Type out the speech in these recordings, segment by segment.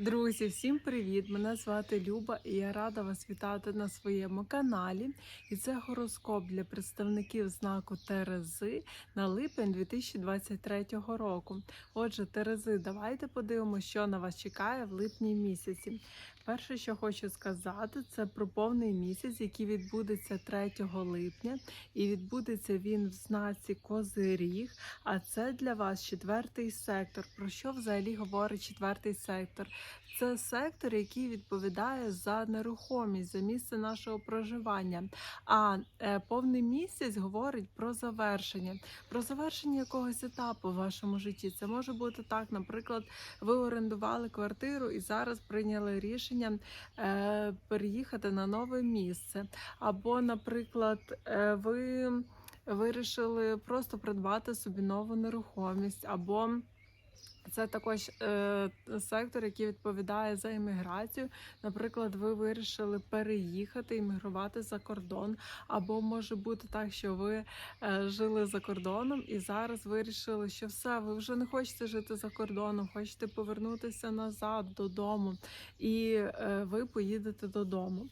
Друзі, всім привіт! Мене звати Люба і я рада вас вітати на своєму каналі. І це гороскоп для представників знаку Терези на липень 2023 року. Отже, Терези, давайте подивимося, що на вас чекає в липні місяці. Перше, що хочу сказати, це про повний місяць, який відбудеться 3 липня, і відбудеться він в знаці Козиріг. А це для вас четвертий сектор. Про що взагалі говорить четвертий сектор? Це сектор, який відповідає за нерухомість, за місце нашого проживання. А е, повний місяць говорить про завершення, про завершення якогось етапу в вашому житті. Це може бути так, наприклад, ви орендували квартиру і зараз прийняли рішення е, переїхати на нове місце. Або, наприклад, е, ви вирішили просто придбати собі нову нерухомість, або це також е, сектор, який відповідає за імміграцію. Наприклад, ви вирішили переїхати, іммігрувати за кордон, або може бути так, що ви е, жили за кордоном і зараз вирішили, що все, ви вже не хочете жити за кордоном, хочете повернутися назад додому, і е, ви поїдете додому.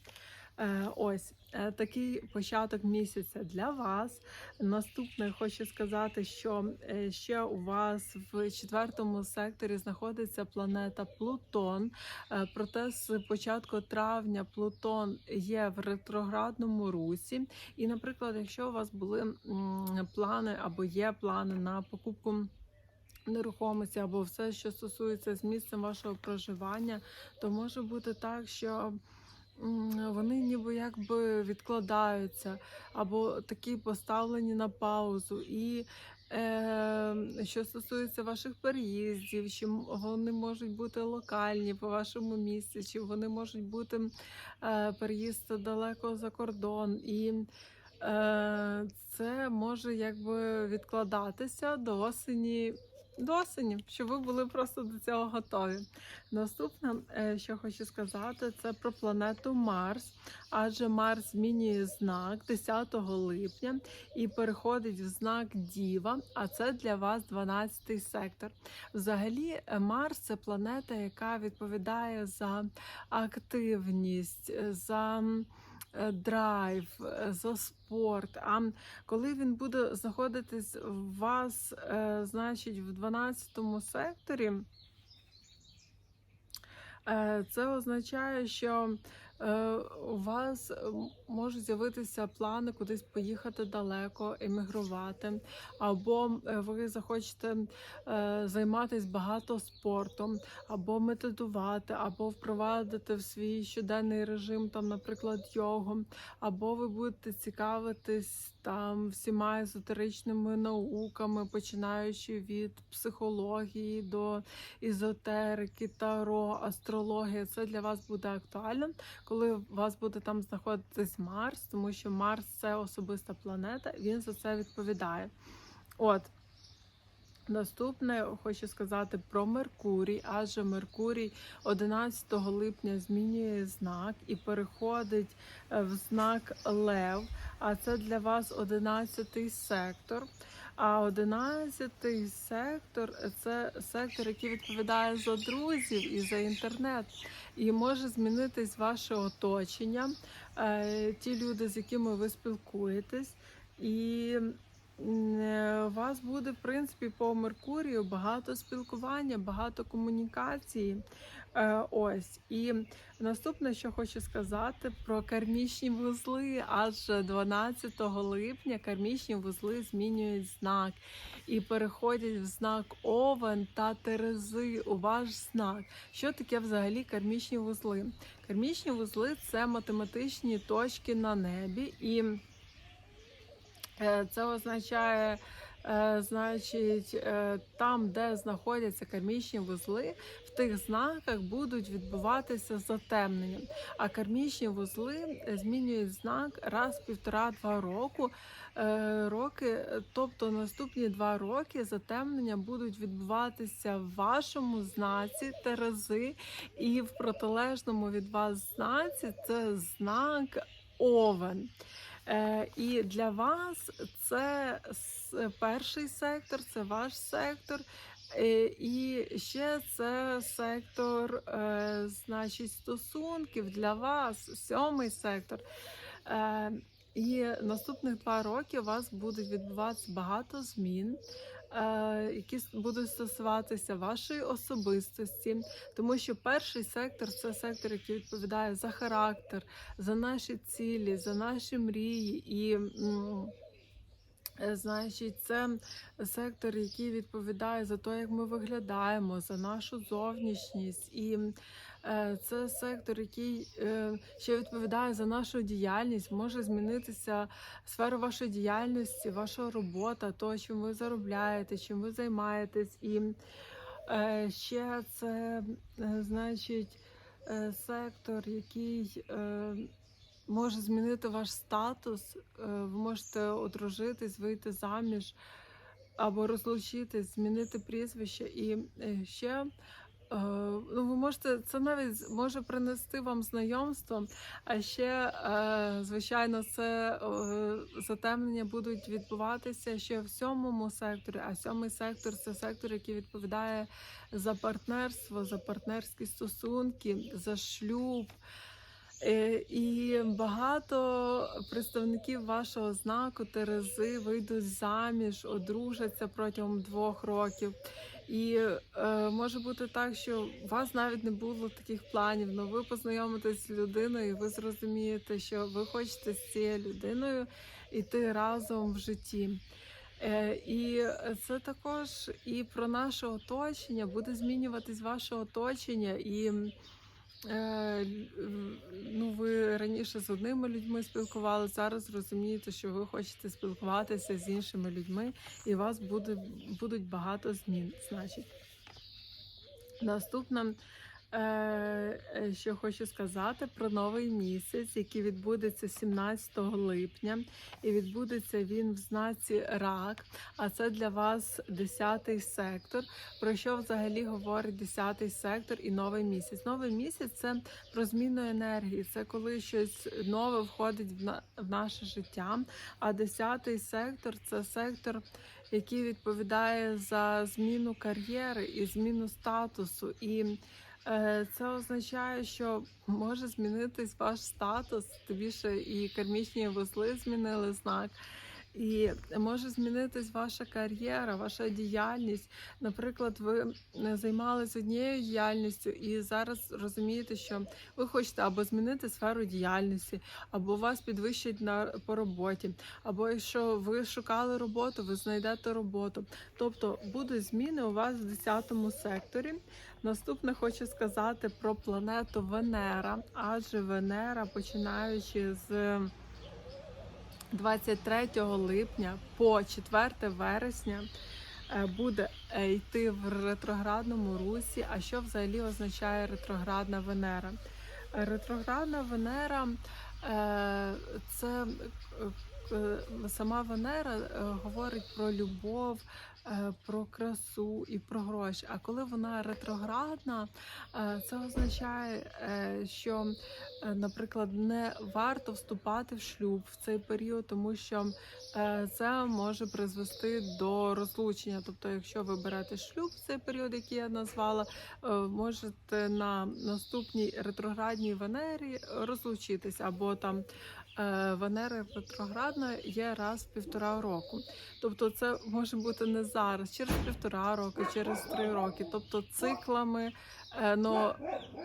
Е, Ось такий початок місяця для вас. Наступне хочу сказати, що е, ще у вас в четвертому секторі знаходиться планета Плутон. Е, Проте з початку травня Плутон є в ретроградному русі. І, наприклад, якщо у вас були плани або є плани на покупку. Нерухомості або все, що стосується з місцем вашого проживання, то може бути так, що вони ніби якби відкладаються, або такі поставлені на паузу. І е, що стосується ваших переїздів, чи вони можуть бути локальні по вашому місці, чи вони можуть бути е, переїзд далеко за кордон. І е, це може якби відкладатися до осені. До осені, щоб ви були просто до цього готові. Наступне, е, що хочу сказати, це про планету Марс, адже Марс змінює знак 10 липня і переходить в знак Діва, а це для вас 12 сектор. Взагалі, е, Марс це планета, яка відповідає за активність, за драйв, е, за спорт. А коли він буде знаходитись в вас, е, значить, в 12 секторі. Е, Це означає, що е, у вас можуть з'явитися плани кудись поїхати далеко, емігрувати, або е, ви захочете е, займатися багато спортом, або медитувати, або впровадити в свій щоденний режим, там, наприклад, йогу, або ви будете цікавитись там всіма езотеричними науками, починаючи від психології до ізотерики, таро, астрології. Це для вас буде актуально, коли у вас буде там знаходитись Марс, тому що Марс це особиста планета, він за це відповідає. От. Наступне хочу сказати про Меркурій, адже Меркурій 11 липня змінює знак і переходить е, в знак Лев. А це для вас 11 сектор. А 11 сектор це сектор, який відповідає за друзів і за інтернет. І може змінитись ваше оточення, е, ті люди, з якими ви спілкуєтесь. І е, у вас буде, в принципі, по Меркурію багато спілкування, багато комунікації. Е, Ось. І наступне, що хочу сказати про кармічні вузли, адже 12 липня кармічні вузли змінюють знак і переходять в знак Овен та Терези у ваш знак. Що таке взагалі кармічні вузли? Кармічні вузли це математичні точки на небі, і Е, Це означає, значить, е, там, де знаходяться кармічні вузли, в тих знаках будуть відбуватися затемнення. А кармічні вузли е, змінюють знак раз в півтора-два року. Е, Роки, е, тобто наступні два роки затемнення будуть відбуватися в вашому знаці Терези, і в протилежному від вас знаці це знак Овен. Е, І для вас це перший сектор, це ваш сектор. Е, І ще це сектор, е, значить, стосунків для вас, сьомий сектор. І наступних два роки у вас буде відбуватися багато змін, які будуть стосуватися вашої особистості, тому що перший сектор це сектор, який відповідає за характер, за наші цілі, за наші мрії і. Е, Значить, це сектор, який відповідає за те, як ми виглядаємо, за нашу зовнішність, і е, це сектор, який е, ще відповідає за нашу діяльність, може змінитися сфера вашої діяльності, ваша робота, то, чим ви заробляєте, чим ви займаєтесь, і ще це, значить, сектор, який. Може змінити ваш статус. Е, Ви можете одружитись, вийти заміж або розлучитись, змінити прізвище. І е, ще е, ну, ви можете це навіть може принести вам знайомство. А ще, звичайно, це затемнення будуть відбуватися ще в сьомому секторі. А сьомий сектор це сектор, який відповідає за партнерство, за партнерські стосунки, за шлюб. Е, І багато представників вашого знаку Терези вийдуть заміж, одружаться протягом двох років. І е, може бути так, що у вас навіть не було таких планів, але ви познайомитесь з людиною, і ви зрозумієте, що ви хочете з цією людиною йти разом в житті. Е, І це також і про наше оточення, буде змінюватись ваше оточення. І ну, ви раніше з одними людьми спілкувалися, зараз розумієте, що ви хочете спілкуватися з іншими людьми, і у вас буде, будуть багато змін. Значить, наступне, е, е, що хочу сказати про новий місяць, який відбудеться 17 липня, і відбудеться він в знаці рак. А це для вас 10 сектор. Про що взагалі говорить 10 сектор і новий місяць? Новий місяць це про зміну енергії, це коли щось нове входить в, на, в наше життя. А 10 сектор це сектор, який відповідає за зміну кар'єри і зміну статусу. І е, це означає, що може змінитись ваш статус, тим більше і кармічні вузли змінили знак. І може змінитись ваша кар'єра, ваша діяльність. Наприклад, ви е, займалися однією діяльністю і зараз розумієте, що ви хочете або змінити сферу діяльності, або вас підвищать на по роботі, або якщо ви шукали роботу, ви знайдете роботу. Тобто будуть зміни у вас в 10 секторі. Наступне хочу сказати про планету Венера, адже Венера, починаючи з 23 липня по 4 вересня е, буде е, йти в ретроградному русі. А що взагалі означає ретроградна Венера? Ретроградна Венера е, це сама Венера говорить про любов, про красу і про гроші. А коли вона ретроградна, е, це означає, е, що е, наприклад, не варто вступати в шлюб в цей період, тому що е, це може призвести до розлучення. Тобто, якщо ви берете шлюб в цей період, який я назвала, е, можете на наступній ретроградній Венері розлучитись, або там е, Венера ретроградна є раз півтора року. Тобто, це може бути не зараз, через півтора року, через три роки, тобто циклами. Е, Но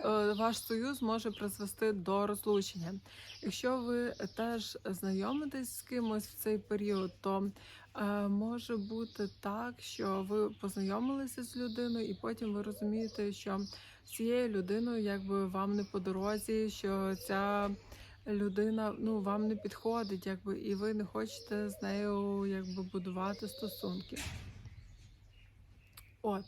е, ваш союз може призвести до розлучення. Якщо ви теж знайомитесь з кимось в цей період, то може бути так, що ви познайомилися з людиною, і потім ви розумієте, що з цією людиною якби вам не по дорозі, що ця людина ну вам не підходить, якби і ви не хочете з нею якби будувати стосунки. От.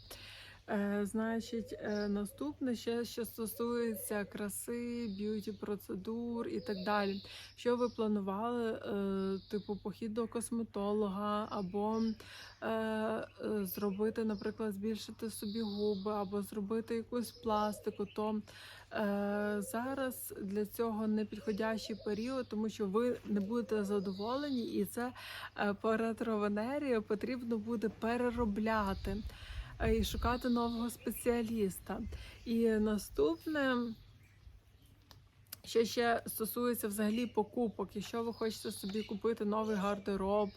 Е, значить, е, наступне ще що стосується краси, б'юті процедур і так далі. Що ви планували, е, типу похід до косметолога, або зробити, наприклад, збільшити собі губи, або зробити якусь пластику, то зараз для цього не підходящий період, тому що ви не будете задоволені, і це е, по ретровенерії потрібно буде переробляти. Е, і шукати нового спеціаліста. І наступне. Що ще стосується взагалі покупок, якщо ви хочете собі купити новий гардероб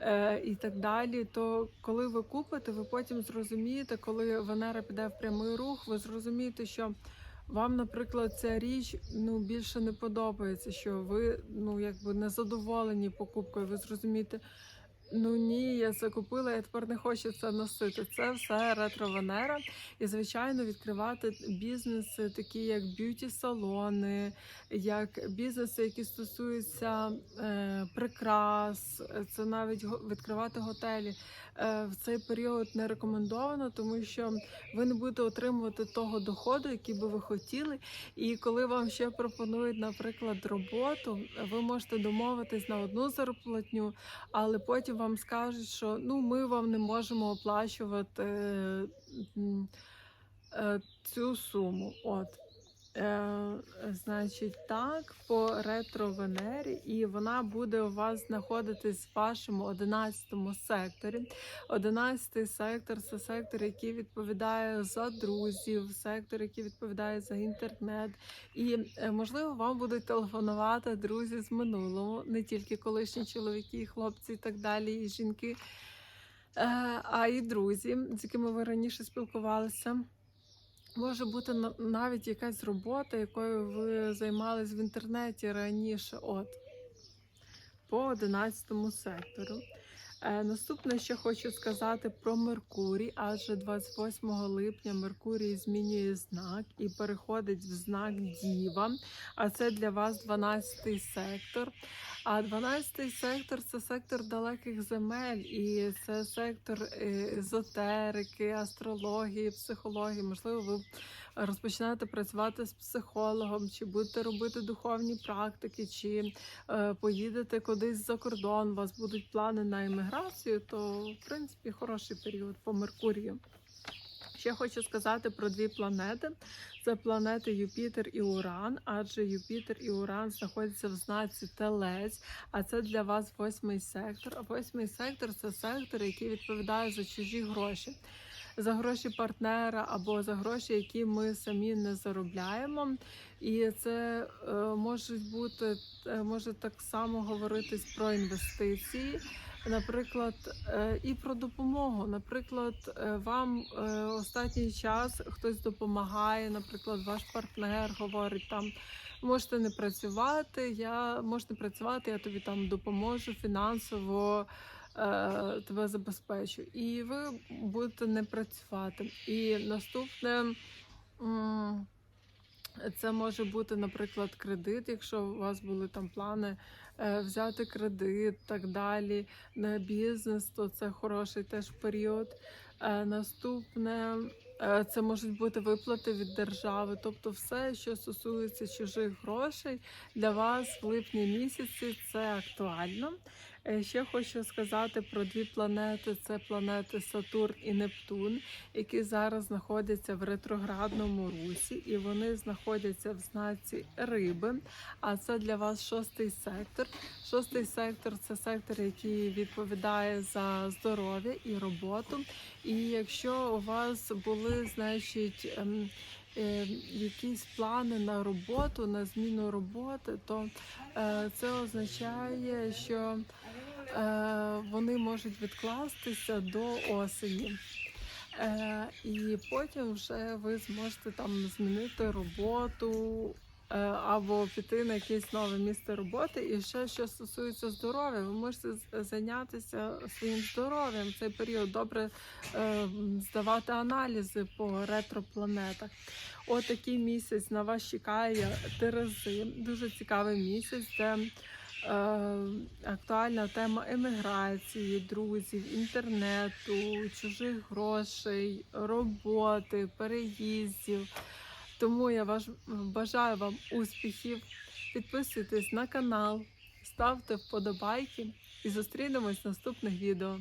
е, і так далі, то коли ви купите, ви потім зрозумієте, коли Венера піде в прямий рух, ви зрозумієте, що вам, наприклад, ця річ ну більше не подобається, що ви ну якби не задоволені покупкою. Ви зрозумієте, ну ні, я це купила, я тепер не хочу це носити. Це все ретро-венера. І, звичайно, відкривати бізнеси, такі як б'юті-салони, як бізнеси, які стосуються е, прикрас, е, це навіть відкривати готелі. Е, в цей період не рекомендовано, тому що ви не будете отримувати того доходу, який би ви хотіли. І коли вам ще пропонують, наприклад, роботу, ви можете домовитись на одну зарплатню, але потім вам скажуть, що ну ми вам не можемо оплачувати е, е, цю суму. От. Е, значить, так, по ретро Венері, і вона буде у вас знаходитись в вашому 11 секторі. 11 сектор це сектор, який відповідає за друзів, сектор, який відповідає за інтернет. І е, можливо, вам будуть телефонувати друзі з минулого, не тільки колишні чоловіки, хлопці і так далі, і жінки, е, а й друзі, з якими ви раніше спілкувалися. Може бути на- навіть якась робота, якою ви займались в інтернеті раніше, от по 11 сектору. Е, наступне, що хочу сказати про Меркурій, адже 28 липня Меркурій змінює знак і переходить в знак Діва. А це для вас 12 сектор. А 12 сектор це сектор далеких земель, і це сектор е, езотерики, астрології, психології. Можливо, ви розпочинаєте працювати з психологом, чи будете робити духовні практики, чи е, поїдете кудись за кордон, у вас будуть плани на еміграцію, то в принципі хороший період по Меркурію. Ще хочу сказати про дві планети: це планети Юпітер і Уран, адже Юпітер і Уран знаходяться в знаці Телець, а це для вас восьмий сектор. А восьмий сектор це сектор, який відповідає за чужі гроші. За гроші партнера або за гроші, які ми самі не заробляємо, і це е, можуть бути е, може так само говоритись про інвестиції, наприклад, е, і про допомогу. Наприклад, е, вам е, останній час хтось допомагає, наприклад, ваш партнер говорить там. Можете не працювати, я можете працювати, я тобі там допоможу фінансово, е, тебе забезпечу. І ви будете не працювати. І наступне. це може бути, наприклад, кредит, якщо у вас були там плани взяти кредит, так далі на бізнес, то це хороший теж період. Е, наступне е, це можуть бути виплати від держави, тобто все, що стосується чужих грошей, для вас в липні місяці це актуально. Е, Ще хочу сказати про дві планети: це планети Сатурн і Нептун, які зараз знаходяться в ретроградному русі, і вони знаходяться в знаці риби. А це для вас шостий сектор. Шостий сектор це сектор, який відповідає за здоров'я і роботу. І якщо у вас були, значить, ем, якісь плани на роботу, на зміну роботи, то е, це означає, що е, вони можуть відкластися до осені. Е, і потім вже ви зможете там змінити роботу е, або піти на якесь нове місце роботи. І ще що стосується здоров'я, ви можете зайнятися своїм здоров'ям. Цей період добре е, здавати аналізи по ретропланетах. Отакий місяць на вас чекає Терези. Дуже цікавий місяць, де е, актуальна тема еміграції, друзів, інтернету, чужих грошей, роботи, переїздів. Тому я бажаю вам успіхів. Підписуйтесь на канал, ставте вподобайки і зустрінемось в наступних відео.